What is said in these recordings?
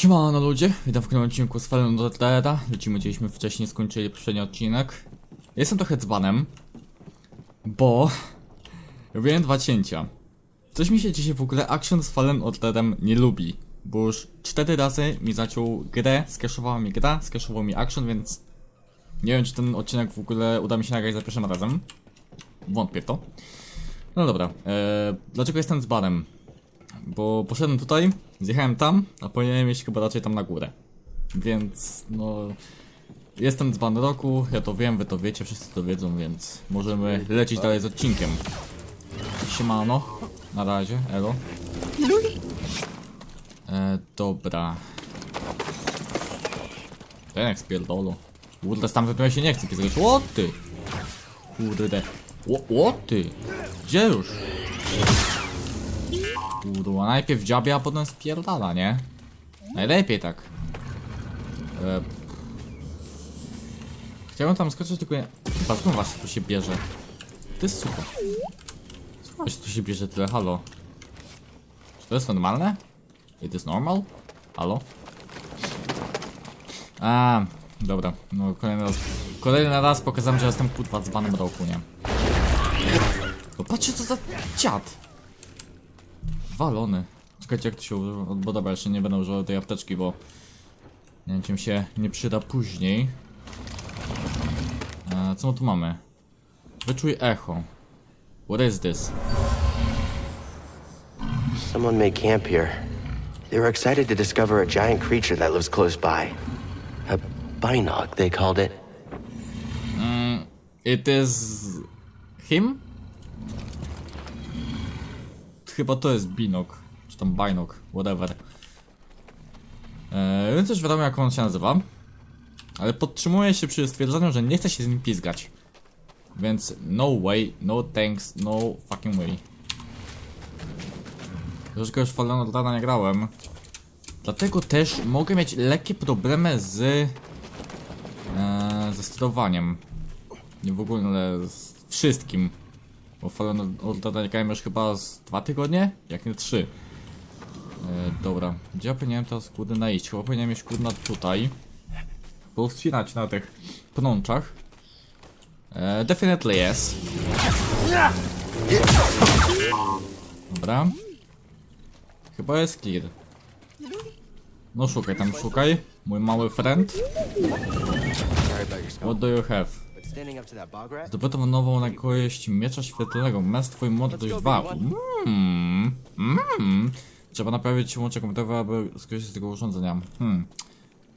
Siemano ludzie, witam w kolejnym odcinku z Fallen do. Lecimy, gdzieśmy wcześniej skończyli poprzedni odcinek. Jestem trochę dzbanem, bo robiłem dwa cięcia. Coś mi się dzisiaj w ogóle Action z Fallen od nie lubi, bo już cztery razy mi zaciął grę, skaszowała mi gra, skaszował mi Action, więc nie wiem czy ten odcinek w ogóle uda mi się nagrać za pierwszym razem. Wątpię w to. No dobra, eee, dlaczego jestem dzbanem? Bo poszedłem tutaj, zjechałem tam, a powinienem iść chyba raczej tam na górę. Więc no. Jestem dzban roku, ja to wiem, wy to wiecie, wszyscy to wiedzą, więc możemy lecieć dalej z odcinkiem. Siemano, na razie, elo. E, dobra. Ten jak spierdolo. Kurde, tam wypełnia się nie chce pisać. O ty! Kurde. O, o ty! Gdzie już? Kurwa, najpierw dziabia, a potem spierdala, nie? Najlepiej tak. E... Chciałem tam skoczyć, tylko nie... Chyba skąd was tu się bierze? Jest super. Skąd tu się bierze tyle, halo? Czy to jest normalne? It is normal? Halo? A, dobra, no kolejny raz. Kolejny raz pokazałem, że jestem kurwa dzbanem roku, nie? Patrzcie co za dziad! Walony. Czekajcie jak to się używa. Bo dobra, jeszcze nie będę używał tej apteczki, bo nie wiem, czym się nie przyda później. E, co my tu mamy? Wyczuj echo. What is this? Someone made camp here. They were excited to discover a giant creature that lives close by. A binog, they called it. It is... him? Chyba to jest binok, czy tam binok, whatever. Eee, więc już wiadomo jak on się nazywa. Ale podtrzymuję się przy stwierdzeniu, że nie chcę się z nim pizgać. Więc no way, no thanks, no fucking way. Troszkę już Fallen od rana nie grałem. Dlatego też mogę mieć lekkie problemy z... Eee, ze sterowaniem. Nie w ogóle z wszystkim. Bo Fallen od rana nie grałem już chyba z dwa tygodnie? Jak nie trzy. E, dobra, gdzie ja powinienem teraz kurde najść? Chyba powinienem mieć kurde tutaj. Powspinać na tych pnączach. E, definitely yes. Dobra. Chyba jest clear. No szukaj tam, szukaj. Mój mały friend. What do you have? Zdobyto nową nagość miecza świetlnego. Mest twój mądrość 2. Mmm. Mmm. Trzeba naprawić łącze komputerowe, aby skorzystać z tego urządzenia. Hmm.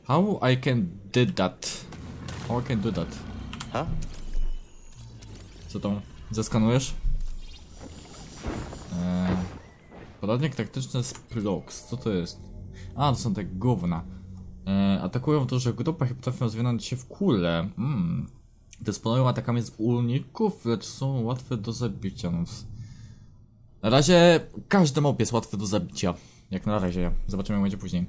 How I can do that? How I can do that? Huh? Co tam? Zeskanujesz? Eee, poradnik taktyczny z Plox. Co to jest? A, to są te gówna. Eee, atakują to, że grupy potrafią zwinąć się w kule. Mm. Dysponują atakami z uników, lecz są łatwe do zabicia. No, na razie każdy mob jest łatwy do zabicia. Jak na razie. Zobaczymy jak będzie później.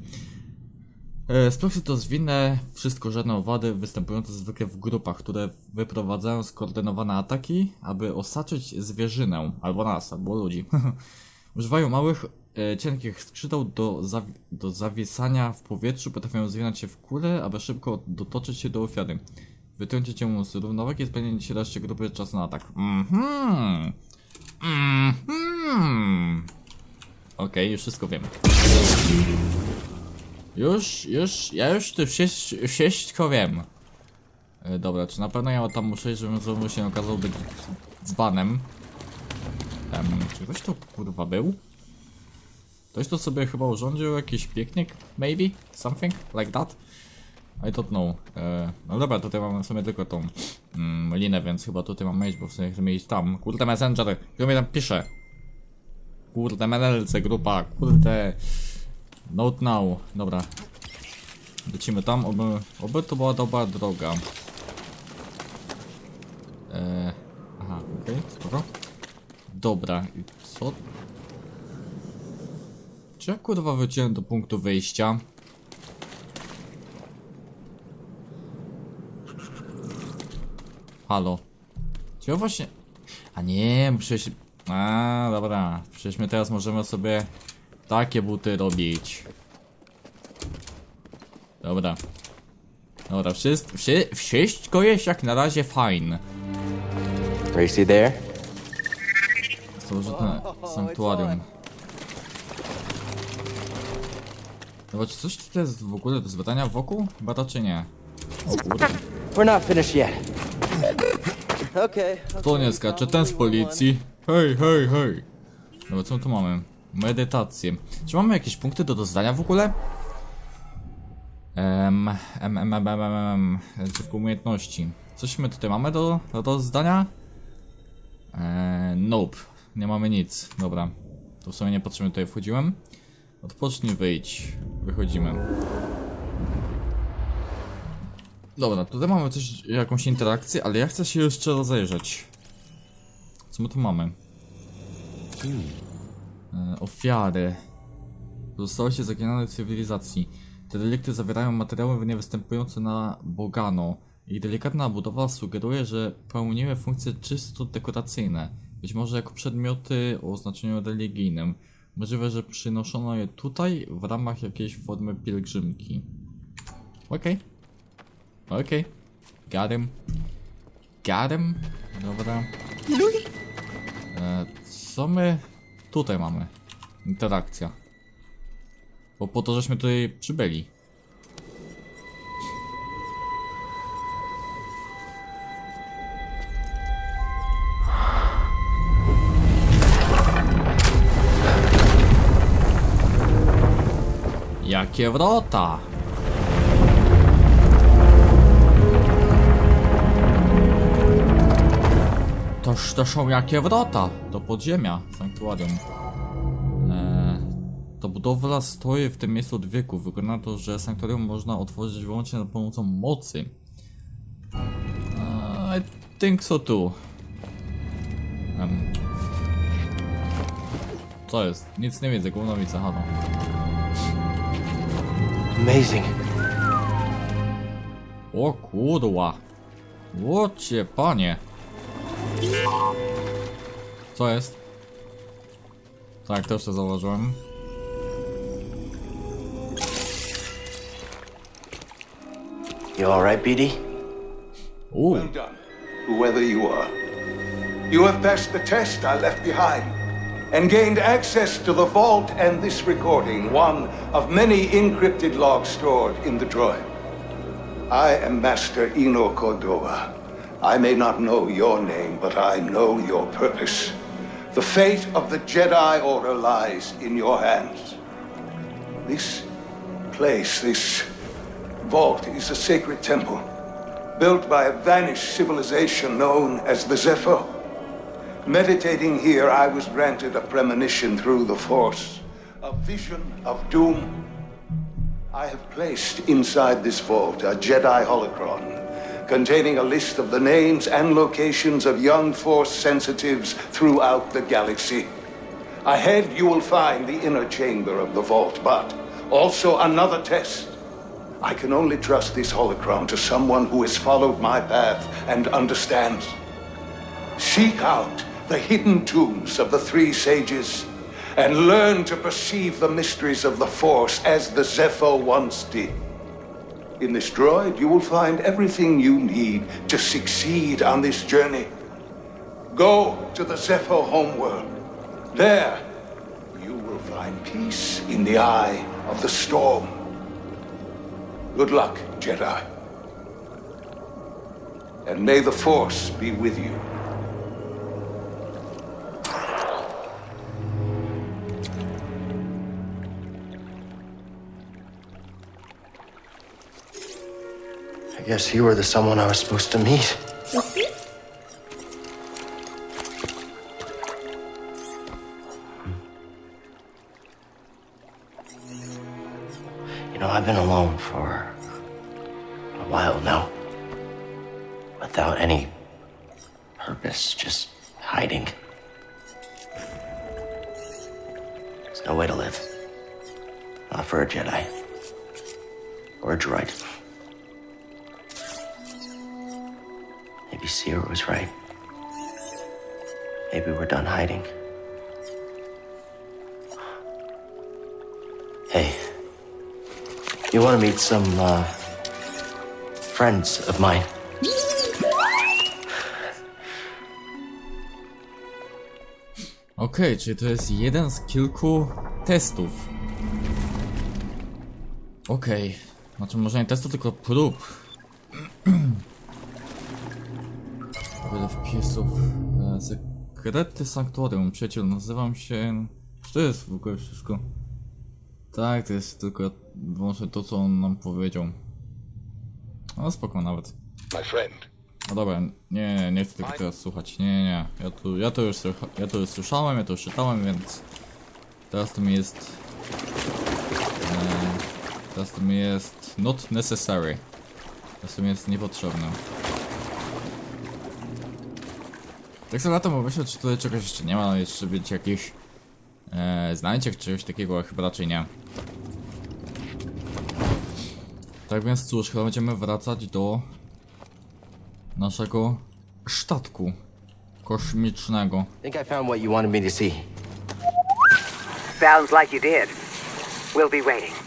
E, Sploksy to zwinne, wszystko żadne owady występujące zwykle w grupach, które wyprowadzają skoordynowane ataki, aby osaczyć zwierzynę, albo nas, albo ludzi. Używają małych, e, cienkich skrzydeł do, zawi do zawiesania w powietrzu, potrafią zwinąć się w kulę, aby szybko dotoczyć się do ofiary. Wytrącić ją z równowagi i spełnić reszcie grupy czasu na atak. Mhm. Mhm. Okej, już wszystko wiemy. Już, już, ja już wsieść, wszystko wiem. E, dobra, czy na pewno ja tam muszę iść, żebym znowu się okazał być dzbanem? Em, czy ktoś tu kurwa był? Ktoś tu sobie chyba urządził jakiś piknik? Maybe? Something like that? I don't know. E, no dobra, tutaj mamy w sumie tylko tą mm, linę, więc chyba tutaj mam iść, bo w sumie chcemy iść tam. Kurde, Messenger, kto mnie tam pisze? Kurde, menelce, grupa, kurde... Note now. Dobra. Lecimy tam, oby, oby to była dobra droga. Eee, aha, okej, okay, spoko. Dobra, i co? Czy ja kurwa wróciłem do punktu wyjścia? Halo. Czy ja właśnie... A nie, muszę się... A, dobra. Przecież my teraz możemy sobie takie buty robić. Dobra. Dobra, wszystko, wszy, wszystko jest jak na razie fajne. Racy there? Starożytne sanktuarium. Dobra, czy coś tutaj jest w ogóle do zbadania wokół? Chyba raczej nie. O kurde. We're not finished yet. To nie skacze, ten z policji. Hej, hej, hej. Dobra, co tu mamy? Medytację. Czy mamy jakieś punkty do dozdania w ogóle? Em, em, em, em, em, em, em. Umiejętności. Coś my tutaj mamy do, do dozdania? Eee, nope. Nie mamy nic. Dobra. To w sumie niepotrzebnie tutaj wchodziłem. Odpocznij, wyjdź. Wychodzimy. Dobra, tutaj mamy coś, jakąś interakcję, ale ja chcę się jeszcze rozejrzeć. Co my tu mamy? E, ofiary. Zostałoście zaginane cywilizacji. Te delikty zawierają materiały niewystępujące na Bogano. Ich delikatna budowa sugeruje, że pełniły funkcje czysto dekoracyjne. Być może jako przedmioty o znaczeniu religijnym. Możliwe, że przynoszono je tutaj w ramach jakiejś formy pielgrzymki. Okej. Okej. Got him. Got him. Dobra. E, co my tutaj mamy? Interakcja. Bo po to, żeśmy tutaj przybyli. Jakie wrota! Toż to są jakie wrota do podziemia sanktuarium. Eee, to budowla stoi w tym miejscu od wieków. Wygląda to, że sanktuarium można otworzyć wyłącznie za pomocą mocy. Eee, I think so too. Co jest? Nic nie widzę, główna widzę, halo. Amazing. O kurwa. Łocie, panie. Co jest? Tak, też to zauważyłem. You alright, BD? Uuu, Well done, whoever you are. You have passed the test I left behind and gained access to the vault and this recording, one of many encrypted logs stored in the droid. I am Master Eno Cordova. I may not know your name, but I know your purpose. The fate of the Jedi Order lies in your hands. This place, this vault, is a sacred temple built by a vanished civilization known as the Zepho. Meditating here, I was granted a premonition through the Force, a vision of doom. I have placed inside this vault a Jedi holocron containing a list of the names and locations of young Force sensitives throughout the galaxy. Ahead, you will find the inner chamber of the vault, but also another test. I can only trust this holocron to someone who has followed my path and understands. Seek out the hidden tombs of the three sages and learn to perceive the mysteries of the Force as the Zepho once did. In this droid, you will find everything you need to succeed on this journey. Go to the Zepho homeworld. There, you will find peace in the eye of the storm. Good luck, Jedi. And may the Force be with you. Guess you were the someone I was supposed to meet. You know, I've been alone for a while now. Without any purpose, just hiding. There's no way to live. Not for a Jedi. Or a droid. Maybe Sierra was right. Maybe we're done hiding. Hey, You want to meet some, uh, friends of mine? Okej, czyli to jest jeden z kilku testów. Okej. Znaczy może nie testów, tylko prób. Sekrety Sanktuarium. Przyjaciel, nazywam się... Czy to jest w ogóle wszystko? Tak, to jest tylko wyłącznie to, co on nam powiedział. No spoko nawet. My friend. No dobra, nie, nie, chcę tego teraz słuchać. Nie, nie, nie. Ja tu, ja to już, ja to już słyszałem, ja to już czytałem, więc teraz to mi jest. E, teraz to mi jest not necessary. Teraz to mi jest niepotrzebne. Tak sobie latem pomyślę, czy tutaj czegoś jeszcze nie ma, jeszcze wiecie jakieś e, znajdzie czegoś takiego, chyba raczej nie. Tak więc cóż, chyba będziemy wracać do naszego statku kosmicznego. think I found what you wanted me to see. Sounds like you did. We'll be waiting.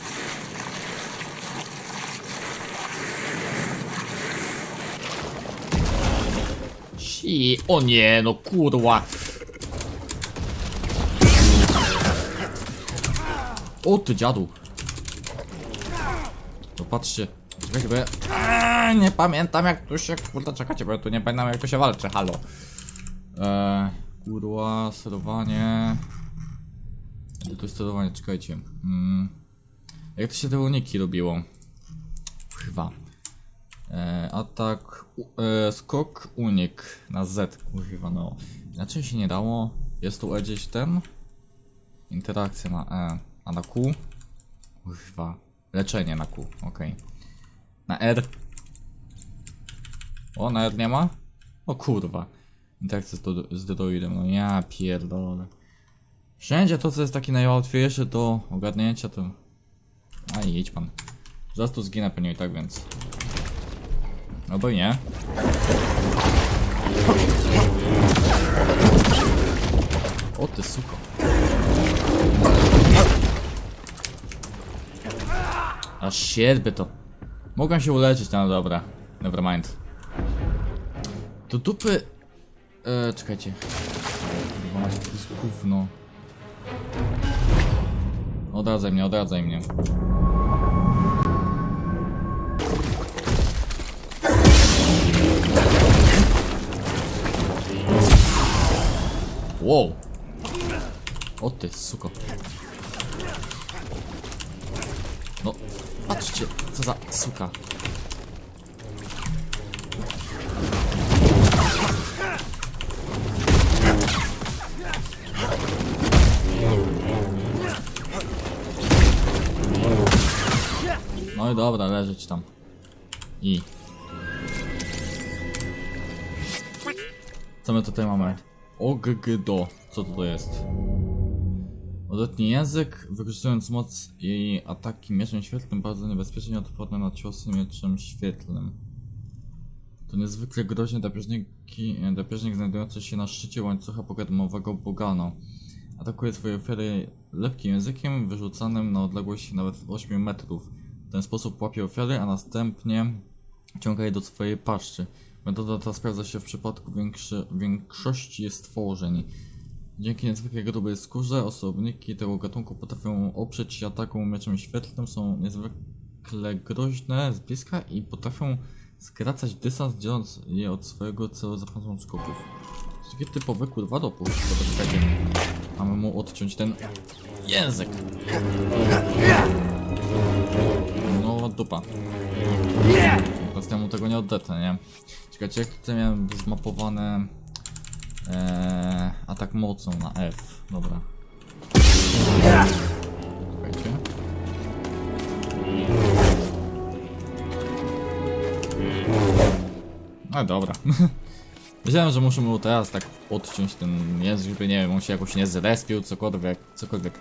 Si, o nie, no kurwa. O ty dziadu. No patrzcie. Czekajcie, bo ja... Eee, nie pamiętam jak tu się... Kurde, czekajcie, bo ja tu nie pamiętam jak tu się walczy, halo. Eee, kurwa, sterowanie... Gdzie tu sterowanie, czekajcie. Mm. Jak to się te uniki robiło? Chyba. E, atak, u, e, skok, unik na Z, kurwa no. Inaczej się nie dało. Jest tu gdzieś ten? Interakcja na E, a na Q? Kurwa. Leczenie na Q, okej. Na R? O, na R nie ma? O kurwa. Interakcja z, do, z droidem, no ja pierdolę. Wszędzie to, co jest takie najłatwiejsze do ogarnięcia, to... A idź pan. Zaraz tu zginę pewnie i tak, więc... Albo i nie. O ty suko. Aż sierby to. Mogłem się uleczyć, no dobra. Nevermind. Do dupy... E, czekajcie. Kurwa, macie jest gówno. Odradzaj mnie, odradzaj mnie. Wow. O ty, suko. No, patrzcie, co za suka. No i dobra, leżeć tam. I. Co my tutaj mamy? OGGDO. Co to, jest? Odetnij język, wykorzystując moc jej ataki mieczem świetlnym, bardzo niebezpiecznie odporne na ciosy mieczem świetlnym. To niezwykle groźny drapieżnik znajdujący się na szczycie łańcucha pokarmowego Bogano. Atakuje swoje ofiary lepkim językiem, wyrzucanym na odległość nawet 8 metrów. W ten sposób łapie ofiary, a następnie ciąga je do swojej paszczy. Metoda ta sprawdza się w przypadku większy, większości stworzeń. Dzięki niezwykle grubej skórze osobniki tego gatunku potrafią oprzeć się atakom mieczem świetlnym, są niezwykle groźne z bliska i potrafią skracać dystans, dzieląc je od swojego celu za pomocą skoków. To takie typowe kurwa dopór. Dobra, czekajcie. Mamy mu odciąć ten język. No dupa. Ja mu tego nie oddetnę, nie? Czekajcie, jak tutaj miałem zmapowane Eee, atak mocą na F. Dobra. Czekajcie. No dobra. Wiedziałem, że muszę mu teraz tak odciąć ten język, żeby nie wiem, on się jakoś nie zrespił, cokolwiek, cokolwiek.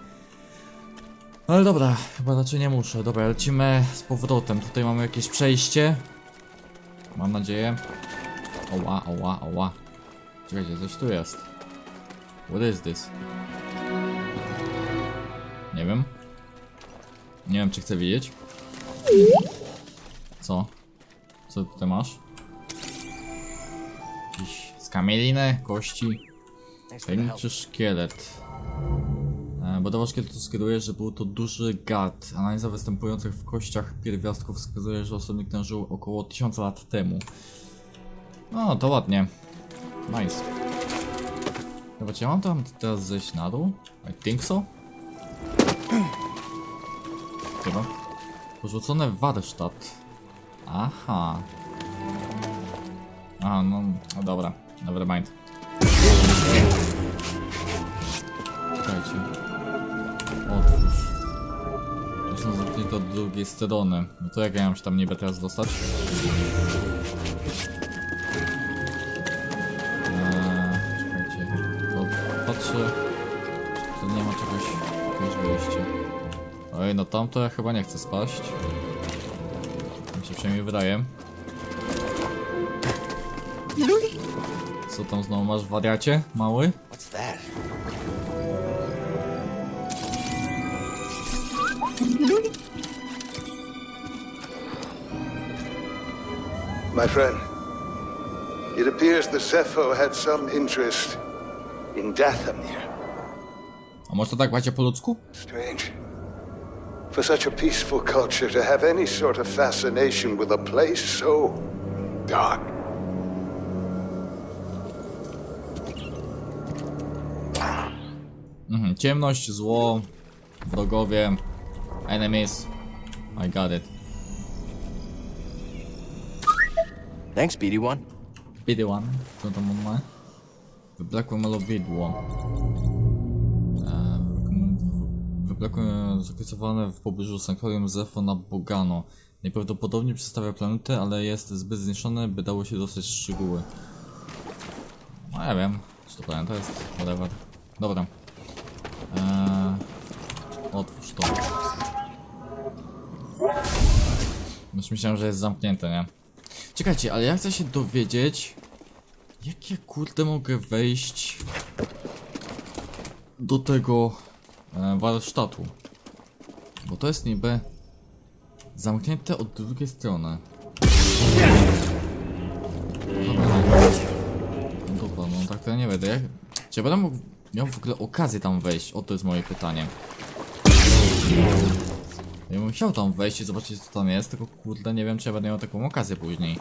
No ale dobra, chyba raczej nie muszę. Dobra, lecimy z powrotem. Tutaj mamy jakieś przejście. Mam nadzieję. Oła, oła, oła. Czekajcie, coś tu jest. What is this? Nie wiem. Nie wiem, czy chcę wiedzieć. Co? Co tutaj masz? Jakiś skamieliny, kości. Tajemniczy szkielet. E, Budowa szkieletu sugeruje, że był to duży gad. Analiza występujących w kościach pierwiastków wskazuje, że osobnik ten żył około 1000 lat temu. No, to ładnie. Nice. Czy ja mam tam teraz zejść na dół? I think so? Chyba. Porzucony warsztat. Aha. A, no, no dobra. Never mind. Czekajcie. Otwórz. To są zamknięte od drugiej strony. No to jak ja mam się tam niby teraz dostać? Tu nie ma czegoś, jakiegoś wyjścia. Oj, no tam to ja chyba nie chcę spaść. Mi się przynajmniej wydaje. Co tam znowu masz w wariacie, mały? My friend, it appears the Sepho had some interest in Dathomir. A może to tak macie po ludzku? Strange. For such a peaceful culture to have any sort of fascination with a place so dark. Mhm, ciemność, zło, wrogowie, enemies. I got it. Thanks, Speedy One. Speedy one, co tam on ma? Wyblakłe malowidło. Eee, Wyblakłe zakresowane w pobliżu sanktuarium Zefo na Bogano. Najprawdopodobniej przedstawia planetę, ale jest zbyt zniszczone, by dało się dostać szczegóły. No ja wiem, czy to planeta jest, whatever. Dobra. Eee, otwórz to. Już myślałem, że jest zamknięte, nie? Czekajcie, ale ja chcę się dowiedzieć, jak ja kurde mogę wejść do tego e, warsztatu. Bo to jest niby zamknięte od drugiej strony. Dobra, dobra, no tak to ja nie będę. Jak... Czy ja będę mógł, miał w ogóle okazję tam wejść? O to jest moje pytanie. Ja bym chciał tam wejść i zobaczyć co tam jest, tylko kurde nie wiem czy ja będę miał taką okazję później.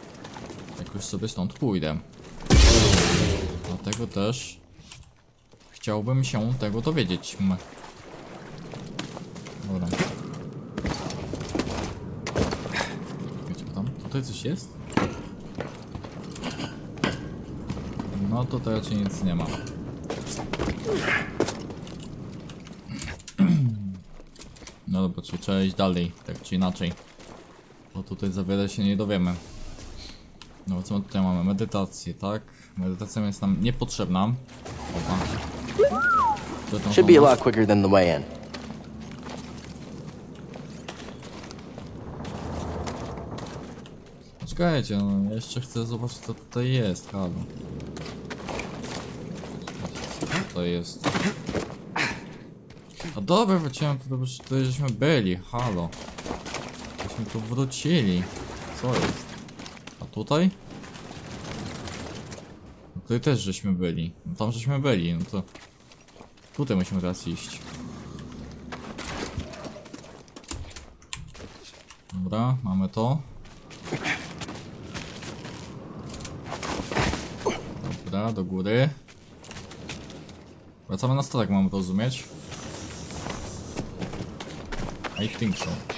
Jak już sobie stąd pójdę. Dlatego też chciałbym się tego dowiedzieć. Dobra. Wiecie tam? Tutaj coś jest? No tutaj raczej nic nie ma. No dobra, czyli trzeba iść dalej, tak czy inaczej. Bo tutaj za wiele się nie dowiemy. No co my tutaj mamy? Medytację, tak? Medytacja jest nam niepotrzebna. Opa. Should be a lot quicker than the way in. Czekajcie, no jeszcze chcę zobaczyć co tutaj jest, halo. Co tutaj jest? A dobra, wróciłem tu, dobrze, tutaj żeśmy byli, halo. Żeśmy tu wrócili. Co jest? Tutaj? No tutaj też żeśmy byli. No tam żeśmy byli, no to... Tutaj musimy teraz iść. Dobra, mamy to. Dobra, do góry. Wracamy na statek, mamy to rozumieć. I think so.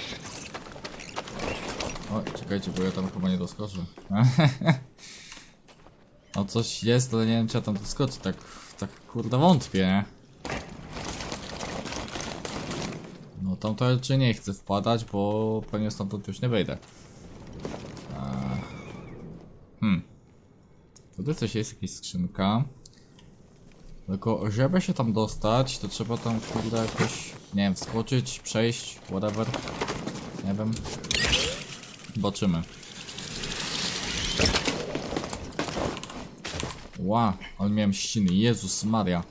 Czekajcie, bo ja tam chyba nie doskoczę. No coś jest, ale nie wiem czy ja tam doskoczę, tak, tak kurde wątpię, nie? No tam to raczej nie chcę wpadać, bo pewnie stamtąd już nie wejdę. Eee. Hmm. Tutaj coś jest, jakaś skrzynka. Tylko, żeby się tam dostać, to trzeba tam kurde jakoś, nie wiem, wskoczyć, przejść, whatever. Nie wiem. Zobaczymy. Ła, ale miałem ściny, Jezus Maria.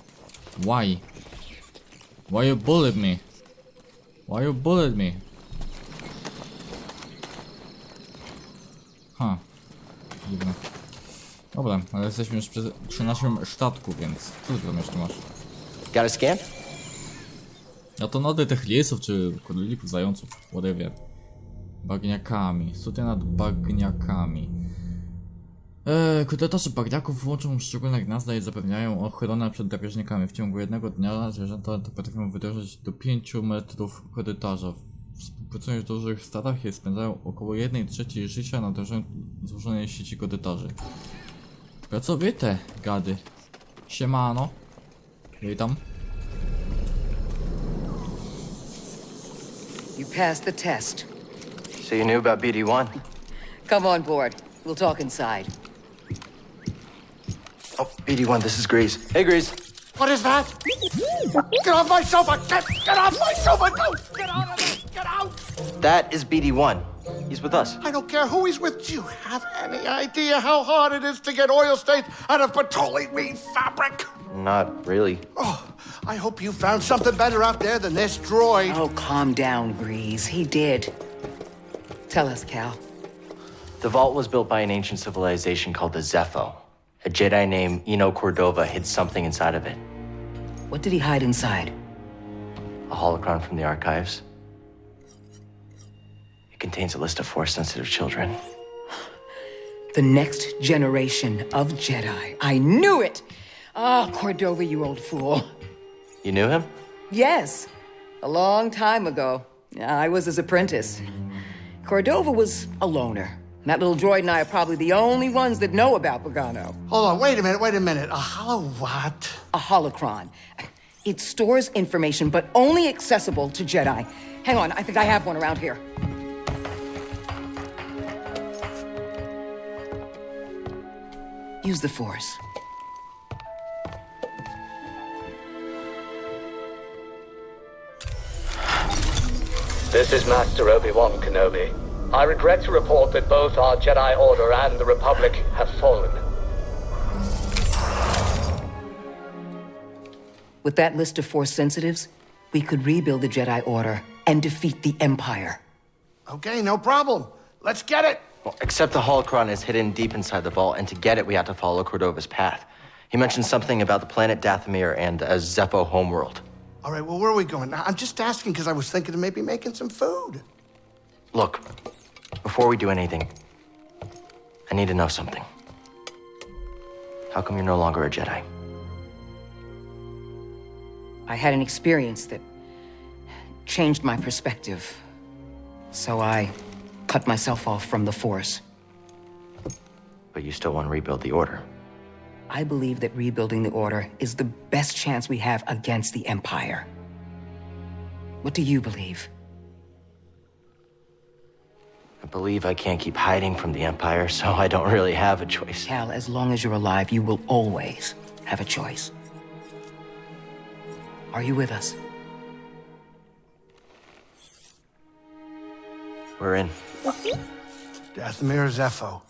Why? Why you bullied me? Why you bullied me? Ha. Dziwne. Dobra, ale jesteśmy już przy, przy naszym statku, więc co ty tam jeszcze masz? Got a scan? No to nody tych lisów, czy królików, zająców, whatever. Bagniakami. Studia nad bagniakami. Eee, kudetarze bagniaków łączą szczególne gniazda i zapewniają ochronę przed drapieżnikami. W ciągu jednego dnia zwierzęta potrafią wydłużyć do 5 metrów korytarza. Współpracują w dużych stadach i spędzają około 1 trzeciej życia na złożonej sieci korytarzy. Pracowite gady. Siemano. Witam. You passed the test. So you knew about BD1? Come on board. We'll talk inside. Oh, BD1, this is Grease. Hey, Grease. What is that? Get off my sofa! Get, get off my sofa! No! Get out of it! Get out! That is BD1. He's with us. I don't care who he's with. Do you have any idea how hard it is to get oil stains out of petroleum fabric? Not really. Oh, I hope you found something better out there than this droid. Oh, calm down, Grease. He did. Tell us, Cal. The vault was built by an ancient civilization called the Zepho. A Jedi named Eno Cordova hid something inside of it. What did he hide inside? A holocron from the archives. It contains a list of force sensitive children. The next generation of Jedi. I knew it! Ah, Cordova, you old fool. You knew him? Yes, a long time ago. I was his apprentice. Cordova was a loner. That little droid and I are probably the only ones that know about Pagano. Hold on, wait a minute, wait a minute. A hollow what? A holocron. It stores information, but only accessible to Jedi. Hang on, I think I have one around here. Use the Force. This is Master Obi-Wan Kenobi. I regret to report that both our Jedi Order and the Republic have fallen. With that list of Force sensitives, we could rebuild the Jedi Order and defeat the Empire. Okay, no problem. Let's get it. Well, except the holocron is hidden deep inside the vault, and to get it, we have to follow Cordova's path. He mentioned something about the planet Dathomir and a Zepho homeworld. All right, well, where are we going? I'm just asking because I was thinking of maybe making some food. Look, before we do anything, I need to know something. How come you're no longer a Jedi? I had an experience that changed my perspective. So I cut myself off from the Force. But you still want to rebuild the Order. I believe that rebuilding the Order is the best chance we have against the Empire. What do you believe? I believe I can't keep hiding from the Empire, so I don't really have a choice. Cal, as long as you're alive, you will always have a choice. Are you with us? We're in. Dathomir or Zepho,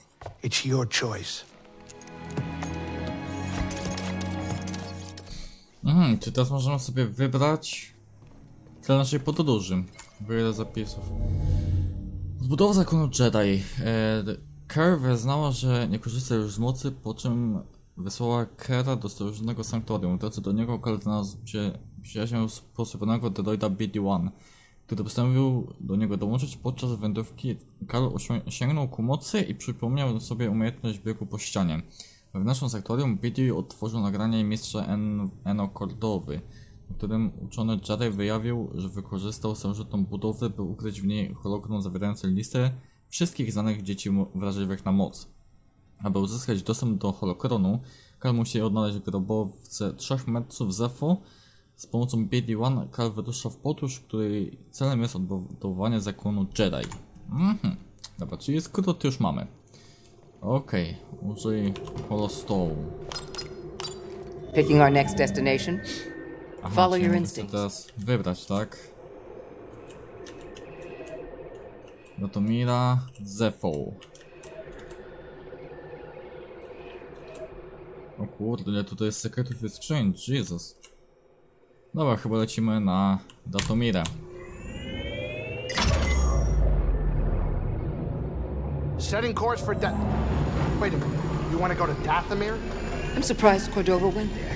it's your choice. Mhm, czy teraz możemy sobie wybrać cel naszej podróży? Wiele zapisów. Zbudowa zakonu Jedi. E, Kerr wyznała, że nie korzysta już z mocy, po czym wysłała Kera do starożytnego sanktuarium. W drodze do niego Kal znalazł przy- przyjaźnią sposobionego droida BD-1, który postanowił do niego dołączyć podczas wędrówki. Osią- sięgnął ku mocy i przypomniał sobie umiejętność biegu po ścianie. W naszym sanktuarium BD otworzył nagranie mistrza en Eno Cordowy, w którym uczony Jedi wyjawił, że wykorzystał starożytną budowę, by ukryć w niej hologram zawierający listę wszystkich znanych dzieci wrażliwych na moc. Aby uzyskać dostęp do holokronu, Kal musi odnaleźć grobowce 3 metrów Zefo. Z pomocą BD-1 Kal wyrusza w podróż, której celem jest odbudowanie zakonu Jedi. Mhm. Dobra, czyli skrót już mamy. Okej, użyj holostołu. Picking our next destination? Aha, Follow your instincts. teraz wybrać, tak? No to Mira Zefo. O kurde, ile tutaj jest sekretów i skrzyń, Jesus. Dobra, chyba lecimy na Datomirę. Setting course for Death. Wait a minute. You want to go to Dathomir? I'm surprised Cordova went there.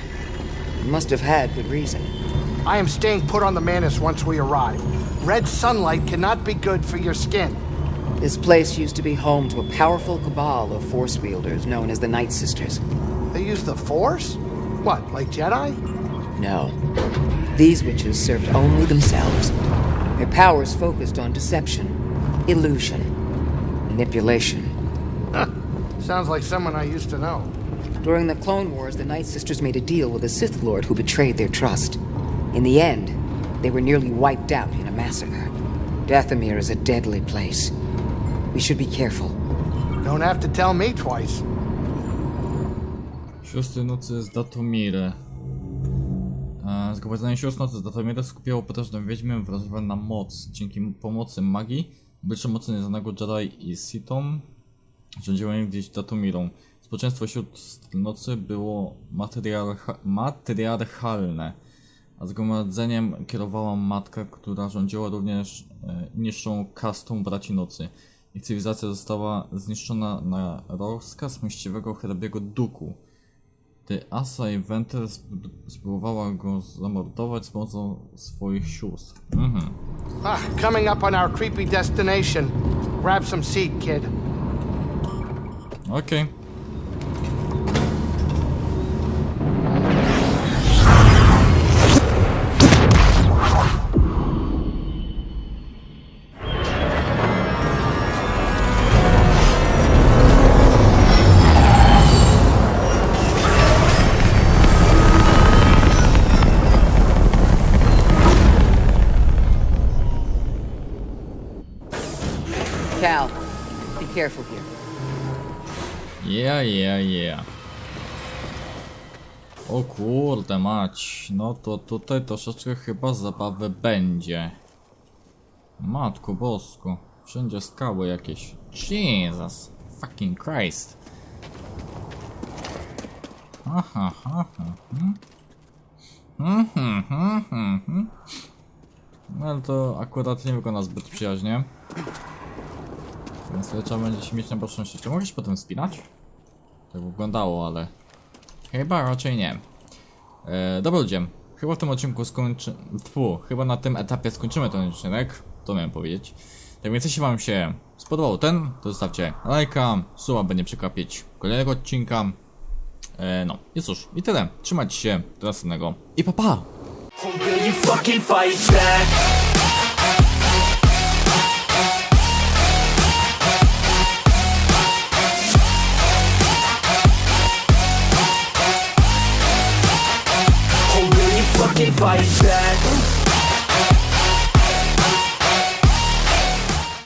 He must have had good reason. I am staying put on the Manus once we arrive. Red sunlight cannot be good for your skin. This place used to be home to a powerful cabal of force wielders known as the Night Sisters. They use the Force? What, like Jedi? No. These witches served only themselves. Their powers focused on deception, illusion, manipulation. Sounds like someone I used to know. During the Clone Wars, the Night Sisters made a deal with a Sith Lord who betrayed their trust. In the end, they were nearly wiped out in a massacre. Dathomir is a deadly place. We should be careful. Don't have to tell me twice. Siostry Nocy z Datomiry. Zgromadzenie Sióstr Nocy z Datomiry skupiało potężną wiedźmę wrażliwą na moc. Dzięki pomocy magii, bycze mocy nieznanego Jedi i Sithom rządziło im gdzieś Datomirą. Społeczeństwo Sióstr Nocy było matriarcha matriarchalne, a zgromadzeniem kierowała matka, która rządziła również e, niższą kastą braci nocy. Ich cywilizacja została zniszczona na rozkaz mściwego hrabiego Duku. Gdy Asa i Venter sp- spróbowała go zamordować z pomocą swoich sióstr. Mhm. Ah, coming up on our creepy destination. Grab some seat, kid. Okej. Kurde mać, no to tutaj troszeczkę chyba zabawy będzie. Matko bosko, wszędzie skały jakieś. Jesus, fucking Christ. Mhm, mhm, mhm. No to akurat nie wygląda zbyt przyjaźnie. Więc trzeba będzie się mieć na baczności. Czy mogę się potem spinać? Tak wyglądało, ale... Chyba raczej nie. E, dobra ludzie, chyba w tym odcinku skończy... Tfu, chyba na tym etapie skończymy ten odcinek. To miałem powiedzieć. Tak więc jeśli wam się spodobał ten, to zostawcie lajka, suba, by nie przekapić kolejnego odcinka. E, no, i cóż, i tyle. Trzymajcie się, do następnego i pa pa! You fucking fight back? Fight back?